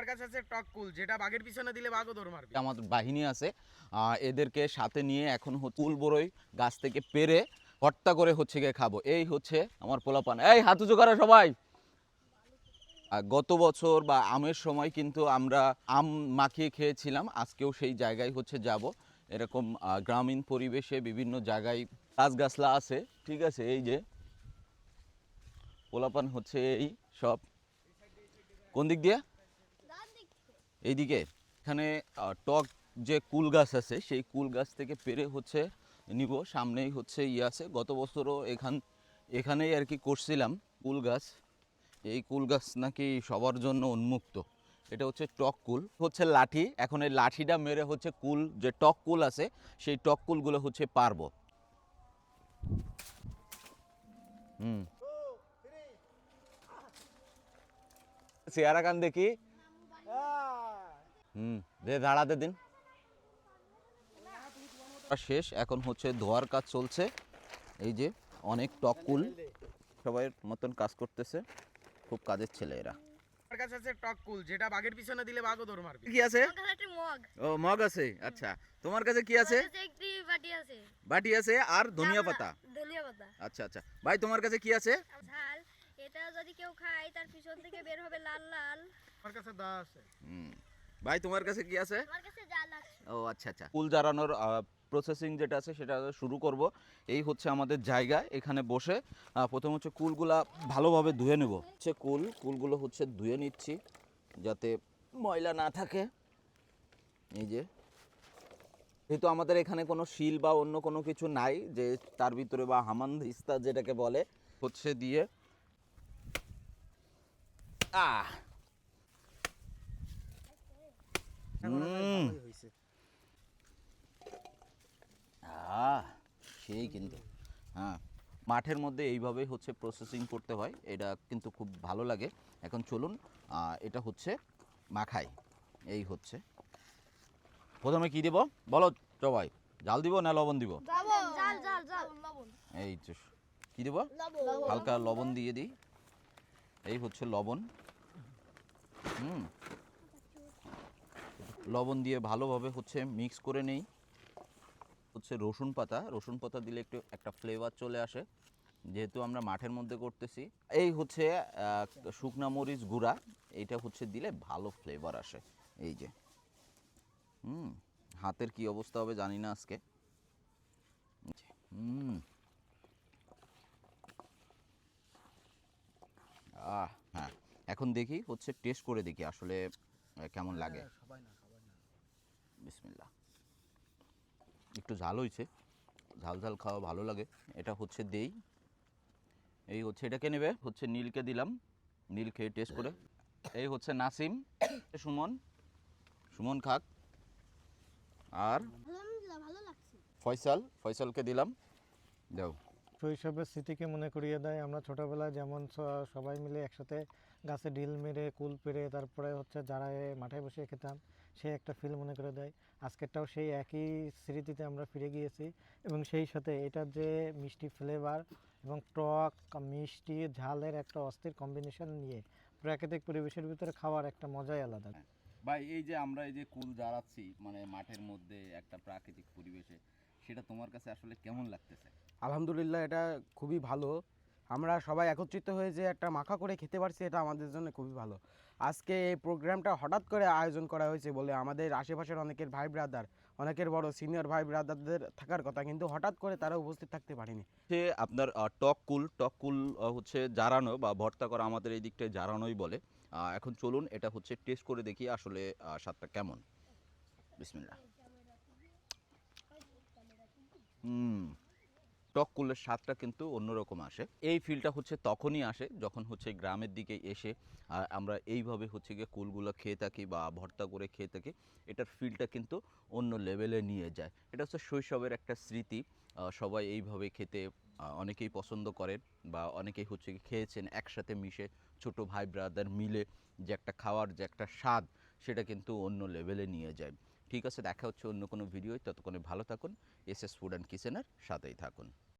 আমার কাছে আছে টক কুল, যেটা বাঘের পিছনে দিলে বাঘও দৌড় মারবে। আমাদের বাহিনী আছে এদেরকে সাথে নিয়ে এখন কুল বড়ই গাছ থেকে পেরে হত্যা করে হচ্ছে গিয়ে খাব। এই হচ্ছে আমার পোলাপান। এই, হাত উঁচু করা সবাই! গত বছর বা আমের সময় কিন্তু আমরা আম মাখিয়ে খেয়েছিলাম, আজকেও সেই জায়গায় হচ্ছে যাব। এরকম গ্রামীণ পরিবেশে বিভিন্ন জায়গায় গাছগাছলা আছে, ঠিক আছে? এই যে পোলাপান হচ্ছে এই সব। কোন দিক দিয়ে? এইদিকে এখানে টক যে কুল গাছ আছে সেই কুল গাছ থেকে পেরে হচ্ছে নিব। সামনেই হচ্ছে ইয়ে আছে। গত বছরও এখান এখানেই আর কি করছিলাম কুল গাছ। এই কুল গাছ নাকি সবার জন্য উন্মুক্ত। এটা হচ্ছে টক কুল। হচ্ছে লাঠি। এখন এই লাঠিটা মেরে হচ্ছে কুল যে টক কুল আছে সেই টক কুলগুলো হচ্ছে পারব। হুম। চেয়ারা কান দেখি। হুম দে দাঁড়াতে দিন। শেষ এখন হচ্ছে ধোয়ার কাজ চলছে। এই যে অনেক টকুল সবাই মতন কাজ করতেছে খুব কাজের ছেলে এরা। আমার কাছে আছে যেটা বাঘের পিছনে দিলে বাঘও দৌড় মারবে। কি আছে? আমার কাছে একটা মগ। ও মগ আছে? আচ্ছা তোমার কাছে কি আছে? বাটি আছে। বাটি আছে আর ধনিয়া পাতা? ধনিয়া পাতা। আচ্ছা আচ্ছা। ভাই তোমার কাছে কি আছে? ঝাল এটা যদি কেউ খায় তার পিছন থেকে বের হবে লাল লাল। আমার কাছে দা আছে। হুম। ভাই তোমার কাছে কি আছে? ও আচ্ছা আচ্ছা। কুল জ্বালানোর প্রসেসিং যেটা আছে সেটা শুরু করব। এই হচ্ছে আমাদের জায়গা এখানে বসে। প্রথম হচ্ছে কুলগুলা ভালোভাবে ধুয়ে নেব। হচ্ছে কুল কুলগুলো হচ্ছে ধুয়ে নিচ্ছি যাতে ময়লা না থাকে। এই যে। যেহেতু আমাদের এখানে কোনো শিল বা অন্য কোনো কিছু নাই যে তার ভিতরে বা হামান যেটাকে বলে হচ্ছে দিয়ে আহ হুম আহ সেই কিন্তু। হ্যাঁ মাঠের মধ্যে এইভাবে হচ্ছে প্রসেসিং করতে হয়। এটা কিন্তু খুব ভালো লাগে। এখন চলুন এটা হচ্ছে মাখাই। এই হচ্ছে। প্রথমে কি দেব? বলো সবাই জাল দিব না লবণ দিব? জাল জাল জাল লবণ এই কি দেব? হালকা লবণ দিয়ে দিই। এই হচ্ছে লবণ। হুম। লবণ দিয়ে ভালোভাবে হচ্ছে মিক্স করে নেই। হচ্ছে রসুন পাতা রসুন পাতা দিলে একটু একটা ফ্লেভার চলে আসে। যেহেতু আমরা মাঠের মধ্যে করতেছি এই হচ্ছে শুকনা মরিচ গুঁড়া এইটা হচ্ছে দিলে ভালো ফ্লেভার আসে। এই যে হুম হাতের কি অবস্থা হবে জানি না আজকে। হুম। আহ হ্যাঁ এখন দেখি হচ্ছে টেস্ট করে দেখি আসলে কেমন লাগে। বিসমিল্লাহ। একটু ঝাল হয়েছে ঝাল ঝাল খাওয়া ভালো লাগে। এটা হচ্ছে দেই। এই হচ্ছে এটাকে নেবে? হচ্ছে নীলকে দিলাম। নীল খেয়ে টেস্ট করে। এই হচ্ছে নাসিম সুমন সুমন খাক। আর ফয়সাল ফয়সালকে দিলাম। দাও শৈশবের স্মৃতিকে মনে করিয়ে দেয়। আমরা ছোটবেলায় যেমন সবাই মিলে একসাথে গাছে ঢিল মেরে কুল পেরে তারপরে হচ্ছে যারা মাঠে বসে খেতাম সে একটা ফিল মনে করে দেয়। আজকেরটাও সেই একই স্মৃতিতে আমরা ফিরে গিয়েছি এবং সেই সাথে এটার যে মিষ্টি ফ্লেভার এবং টক মিষ্টি ঝালের একটা অস্থির কম্বিনেশন নিয়ে প্রাকৃতিক পরিবেশের ভিতরে খাওয়ার একটা মজাই আলাদা। ভাই এই যে আমরা এই যে কুল জ্বালাচ্ছি মানে মাঠের মধ্যে একটা প্রাকৃতিক পরিবেশে সেটা তোমার কাছে আসলে কেমন লাগতেছে? আলহামদুলিল্লাহ এটা খুবই ভালো। আমরা সবাই একত্রিত হয়ে যে একটা মাখা করে খেতে পারছি, এটা আমাদের জন্য খুবই ভালো। আজকে এই প্রোগ্রামটা হঠাৎ করে আয়োজন করা হয়েছে বলে আমাদের আশেপাশের অনেকের ভাই ব্রাদার অনেকের বড় সিনিয়র ভাই ব্রাদারদের থাকার কথা, কিন্তু হঠাৎ করে তারা উপস্থিত থাকতে পারেনি। হচ্ছে আপনার টক কুল টক কুল হচ্ছে জারানো বা ভর্তা করা আমাদের এই দিকটায় জারানোই বলে। এখন চলুন এটা হচ্ছে টেস্ট করে দেখি আসলে স্বাদটা কেমন। বিসমিল্লাহ। হুম। টক কুলের স্বাদটা কিন্তু অন্যরকম আসে। এই ফিলটা হচ্ছে তখনই আসে যখন হচ্ছে গ্রামের দিকে এসে আহ, আমরা এইভাবে হচ্ছে গিয়ে কুলগুলো খেয়ে থাকি বা ভর্তা করে খেয়ে থাকি এটার ফিলটা কিন্তু অন্য লেভেলে নিয়ে যায়। এটা হচ্ছে শৈশবের একটা স্মৃতি সবাই এইভাবে খেতে অনেকেই পছন্দ করেন বা অনেকেই হচ্ছে খেয়েছেন একসাথে মিশে ছোট ভাই ব্রাদার মিলে যে একটা খাওয়ার যে একটা স্বাদ সেটা কিন্তু অন্য লেভেলে নিয়ে যায়। ঠিক আছে, দেখা হচ্ছে অন্য কোনো ভিডিও ততক্ষণে ভালো থাকুন। এস এস ফুড অ্যান্ড কিচেনের সাথেই থাকুন।